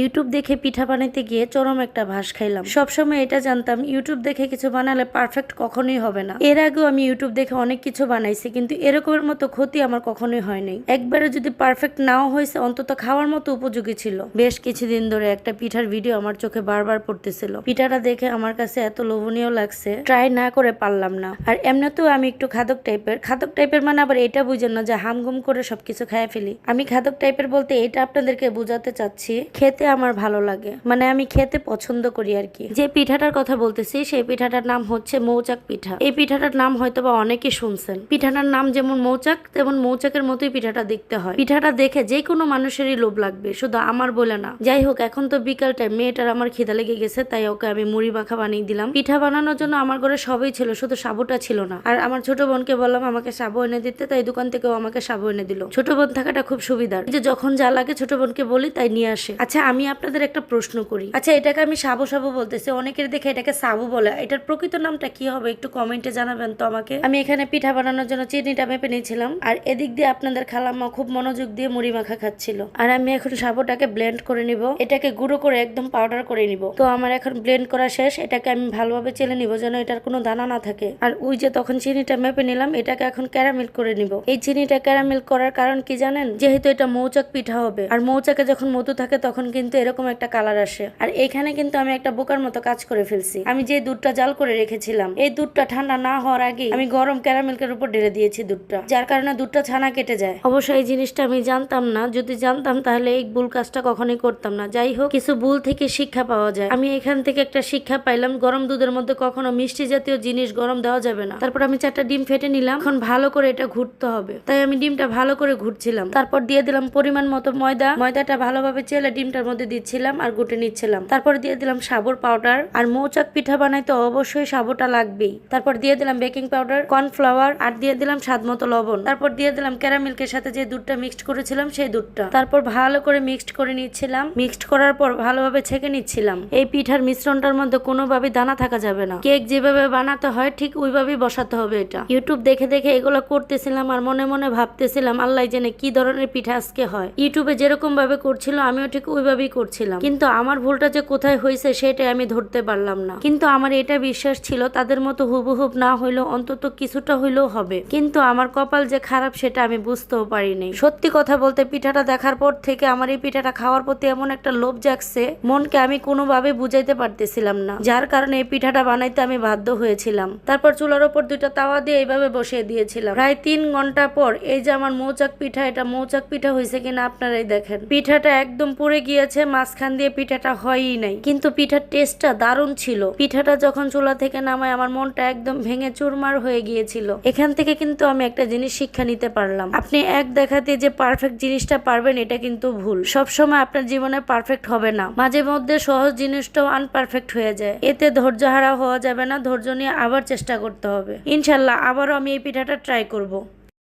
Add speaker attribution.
Speaker 1: YouTube দেখে পিঠা বানাইতে গিয়ে চরম একটা ভাস খাইলাম। সবসময় এটা জানতাম, ইউটিউব দেখে কিছু বানালে পারফেক্ট কখনোই হবে না। এর আগেও আমি ইউটিউব দেখে অনেক কিছু বানাইছি, কিন্তু এরকমের মতো ক্ষতি আমার কখনোই হয়নি। একবারে যদি পারফেক্ট নাও হয়েছে অন্তত খাওয়ার মতো উপযোগী ছিল। বেশ কিছুদিন ধরে একটা পিঠার ভিডিও আমার চোখে বারবার পড়তেছিল। পিঠাটা দেখে আমার কাছে এত লোভনীয় লাগছে ট্রাই না করে পারলাম না। আর এমনিতেও আমি একটু খাদক টাইপের খাদক টাইপের মানে আবার এটা বুঝেন না যে হামগুম করে সবকিছু খায় ফেলি। আমি খাদক টাইপের বলতে এটা আপনাদেরকে বোঝাতে চাচ্ছি, খেতে আমার ভালো লাগে। মানে আমি খেতে পছন্দ করি আর কি যে পিঠাটার কথা বলতেছি, সেই পিঠাটার নাম হচ্ছে মৌচাক পিঠা। এই পিঠাটার নাম হয়তো বা অনেকে শুনছেন। পিঠাটার নাম যেমন মৌচাক, তেমন মৌচাকের মতোই পিঠাটা দেখতে হয়। পিঠাটা দেখে যে কোনো মানুষেরই লোভ লাগবে, শুধু আমার বলে না। যাই হোক, এখন তো বিকাল টাইম মেয়েটার আমার খিদা লেগে গেছে, তাই ওকে আমি মুড়ি মাখা বানিয়ে দিলাম। পিঠা বানানোর জন্য আমার ঘরে সবই ছিল, শুধু সাবুটা ছিল না। আর আমার ছোট বোনকে বললাম, আমাকে সাবু এনে দিতে। তাই দোকান থেকেও আমাকে সাবু এনে দিল। ছোট বোন থাকাটা খুব সুবিধার। যে যখন যা লাগে ছোট বোনকে বলি, তাই নিয়ে আসে। আচ্ছা আমি আপনাদের একটা প্রশ্ন করি। আচ্ছা এটাকে আমি সাবু সাবু বলতেছি। অনেকের দেখে এটাকে সাবু বলে। এটার প্রকৃত নামটা কি হবে একটু কমেন্টে জানাবেন তো আমাকে। আমি এখানে পিঠা বানানোর জন্য চিনিটা মেপে নিয়েছিলাম। আর এদিক দিয়ে আপনাদের খালাম্মা খুব মনোযোগ দিয়ে মুড়ি মাখা খাচ্ছিল। আর আমি এখন সাবুটাকে ব্লেন্ড করে নিব। এটাকে গুঁড়ো করে একদম পাউডার করে নিব। তো আমার এখন ব্লেন্ড করা শেষ। এটাকে আমি ভালোভাবে চেলে নিব যেন এটার কোনো দানা না থাকে। আর ওই যে তখন চিনিটা মেপে নিলাম, এটাকে এখন ক্যারামেল করে নিব। এই চিনিটা ক্যারামেল করার কারণ কি জানেন? যেহেতু এটা মৌচাক পিঠা হবে। আর মৌচাকে যখন মধু থাকে তখন কিন্তু এরকম একটা কালার আসে। আর এখানে কিন্তু আমি একটা বোকার মতো কাজ করে ফেলছি। আমি যে দুধটা জাল করে রেখেছিলাম, এই দুধটা ঠান্ডা না হওয়ার আগে আমি গরম ক্যারামেলকের উপর ঢেলে দিয়েছি দুধটা, যার কারণে দুধটা ছানা কেটে যায়। অবশ্য এই জিনিসটা আমি জানতাম না। যদি জানতাম তাহলে এই ভুল কাজটা কখনোই করতাম না। যাই হোক, কিছু ভুল থেকে শিক্ষা পাওয়া যায়। আমি এখান থেকে একটা শিক্ষা পাইলাম, গরম দুধের মধ্যে কখনো মিষ্টি জাতীয় জিনিস গরম দেওয়া যাবে না। তারপর আমি চারটা ডিম ফেটে নিলাম। এখন ভালো করে এটা ঘুরতে হবে। তাই আমি ডিমটা ভালো করে ঘুরছিলাম। তারপর দিয়ে দিলাম পরিমাণ মতো ময়দা। ময়দাটা ভালোভাবে চেলে ডিমটার মধ্যে দিচ্ছিলাম আর গুটে নিচ্ছিলাম। তারপর দিয়ে দিলাম সাবুর পাউডার আর মৌচাক পিঠা বানাইতে অবশ্যই সাবুটা লাগবেই। তারপর দিয়ে দিলাম বেকিং পাউডার কর্নফ্লাওয়ার আর দিয়ে দিলাম স্বাদ মতো লবণ। তারপর দিয়ে দিলাম ক্যারামিল্কের সাথে যে দুধটা মিক্সড করেছিলাম সেই দুধটা। তারপর ভালো করে মিক্সড করে নিচ্ছিলাম। মিক্সড করার পর ভালোভাবে ছেঁকে নিচ্ছিলাম। এই পিঠার মিশ্রণটার মধ্যে কোনোভাবে দানা থাকা যাবে না। কেক যেভাবে বানাতে হয় ঠিক ওইভাবেই বসাতে হবে এটা। ইউটিউব দেখে দেখে এগুলো করতেছিলাম আর মনে মনে ভাবতেছিলাম, আল্লাহ জেনে কি ধরনের পিঠা আজকে হয়। ইউটিউবে যেরকম ভাবে করছিল, আমিও ঠিক ওইভাবেই করছিলাম। কিন্তু আমার ভুলটা যে কোথায় হয়েছে সেটাই আমি ধরতে পারলাম না। কিন্তু আমার এটা বিশ্বাস ছিল, তাদের মতো হুবহুব না হইলেও অন্তত কিছুটা হইলেও হবে। কিন্তু আমার কপাল যে খারাপ সেটা আমি বুঝতেও পারিনি। সত্যি কথা বলতে পিঠাটা দেখার পর থেকে আমার এই পিঠাটা খাওয়ার প্রতি এমন একটা লোভ জাগছে, মনকে আমি কোনোভাবে বুঝাইতে পারতেছিলাম না। যার কারণে এই পিঠাটা বানাইতে আমি বাধ্য হয়েছিলাম। তারপর চুলার ওপর দুইটা তাওয়া দিয়ে এইভাবে বসিয়ে দিয়েছিলাম। প্রায় তিন ঘণ্টা পর এই যে আমার মৌচাক পিঠা, এটা মৌচাক পিঠা হয়েছে কিনা আপনারাই দেখেন। পিঠাটা একদম পুড়ে গিয়েছে মাঝখান দিয়ে পিঠাটা হয়ই নাই। কিন্তু পিঠার টেস্টটা দারুণ ছিল। পিঠাটা যখন চুলা থেকে নামায়, আমার মনটা একদম ভেঙে চুরমার হয়ে গিয়েছিল। এখান থেকে কিন্তু আমি একটা জিনিস শিক্ষা নিতে পারলাম। আপনি এক দেখাতে যে পারফেক্ট জিনিসটা পারবেন, এটা কিন্তু ভুল। সব সময় আপনার জীবনে পারফেক্ট হবে না। মাঝে মধ্যে সহজ জিনিসটাও আনপারফেক্ট হয়ে যায়। এতে ধৈর্য হারা হওয়া যাবে না, ধৈর্য নিয়ে আবার চেষ্টা করতে হবে। ইনশাল্লাহ, আবারও আমি এই পিঠাটা ট্রাই করব।